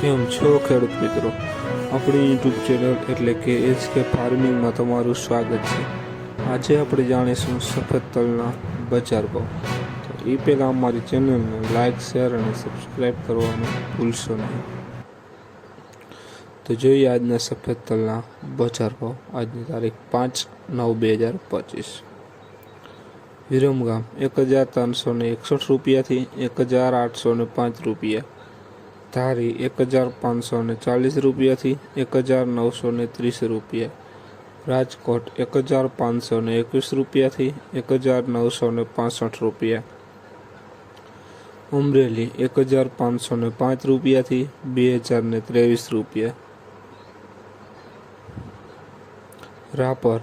કેમ છો ખેડૂત મિત્રો? આપણી યુટ્યુબ ચેનલ એટલે કે એચ કે ફાર્મિંગમાં તમારું સ્વાગત છે. આજે આપણે જાણીશું સફેદ તલના બજાર ભાવ. તો એ પહેલાં અમારી ચેનલને લાઇક શેર અને સબસ્ક્રાઈબ કરવાનું ભૂલશો નહીં. તો જોઈએ આજના સફેદ તલના બજાર ભાવ. આજની તારીખ પાંચ નવ બે હજાર પચીસ. વિરમગામ એક હજાર ત્રણસો એકસઠ રૂપિયાથી એક હજાર આઠસો પાંચ રૂપિયા. ધારી એક હજાર પાંચસો ને ચાલીસ રૂપિયાથી એક હજાર નવસો ને ત્રીસ રૂપિયા. રાજકોટ એક હજાર પાંચસો ને એકવીસ રૂપિયાથી એક હજાર નવસો ને પાસઠ રૂપિયા. અમરેલી એક હજાર પાંચસો ને પાંચ રૂપિયાથી બે હજાર ને ત્રેવીસ રૂપિયા. રાપર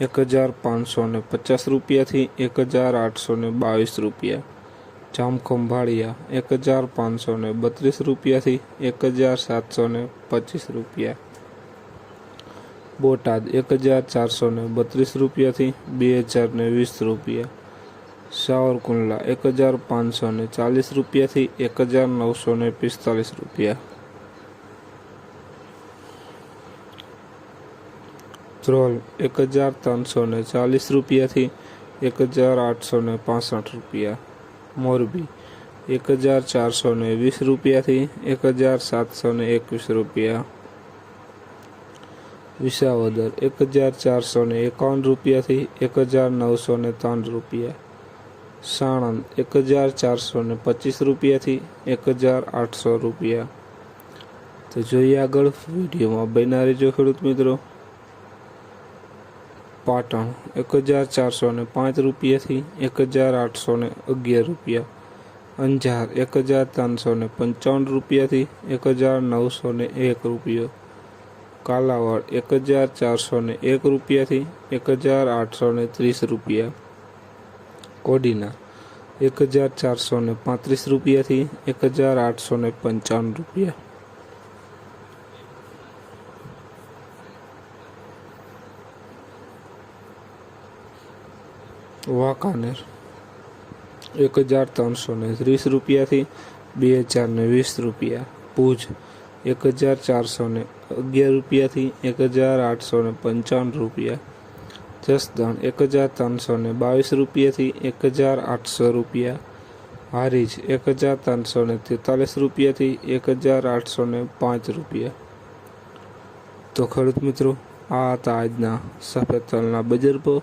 એક હજાર પાંચસો ને પચાસ રૂપિયાથી એક હજાર આઠસો ને બાવીસ રૂપિયા. જામખંભાળિયા એક હજાર પાંચસો ને બત્રીસ રૂપિયાથી એક હજાર સાતસો ને પચીસ રૂપિયા. બોટાદ એક હજાર ચારસો ને બત્રીસ રૂપિયાથી બે હજાર ને વીસ રૂપિયા. સાવરકુંડલા એક હજાર પાંચસો ને ચાલીસ રૂપિયાથી એક હજાર નવસો ને પિસ્તાલીસ રૂપિયા. ધ્રોલ એક હજાર ત્રણસો ને ચાલીસ રૂપિયાથી એક હજાર આઠસો ને પાસઠ રૂપિયા. મોરબી. એક હજાર ચારસો ને વીસ રૂપિયાથી એક હજાર સાતસો ને એકવીસ રૂપિયા. વિસાવદર એક હજાર ચારસો ને એકાવન રૂપિયાથી એક હજાર નવસો ને ત્રણ રૂપિયા. સાણંદ એક હજાર ચારસો ને પચીસ રૂપિયાથી એક હજાર આઠસો રૂપિયા. તો જોઈએ આગળ વિડીયોમાં બન્યા જો ખેડૂત મિત્રો. પાટણ એક હજાર ચારસો ને પાંચ રૂપિયાથી એક હજાર આઠસો ને અગિયાર રૂપિયા. અંજાર એક હજાર ત્રણસો ને પંચાવન રૂપિયાથી એક હજાર નવસો ને એક રૂપિયો. કાલાવડ એક હજાર ચારસો ને એક રૂપિયાથી એક હજાર આઠસો ને ત્રીસ રૂપિયા. કોડીના એક હજાર ચારસો ને પાંત્રીસ રૂપિયાથી એક હજાર આઠસો ને પંચાવન રૂપિયા. વાંકાનેર. એક હજાર ત્રણસો ને ત્રીસ રૂપિયાથી બે હજાર ને વીસ રૂપિયા. ભુજ, એક હજાર ચારસો ને અગિયાર રૂપિયાથી એક હજાર આઠસો ને પંચાવન રૂપિયા. જસદણ, એક હજાર ત્રણસો ને બાવીસ રૂપિયાથી એક હજાર આઠસો રૂપિયા. હારીજ, એક હજાર ત્રણસો ને તેતાલીસ રૂપિયાથી એક હજાર આઠસો ને પાંચ રૂપિયા. તો ખેડૂત મિત્રો, આ હતા આજના સફેદ તલના બજાર ભાવ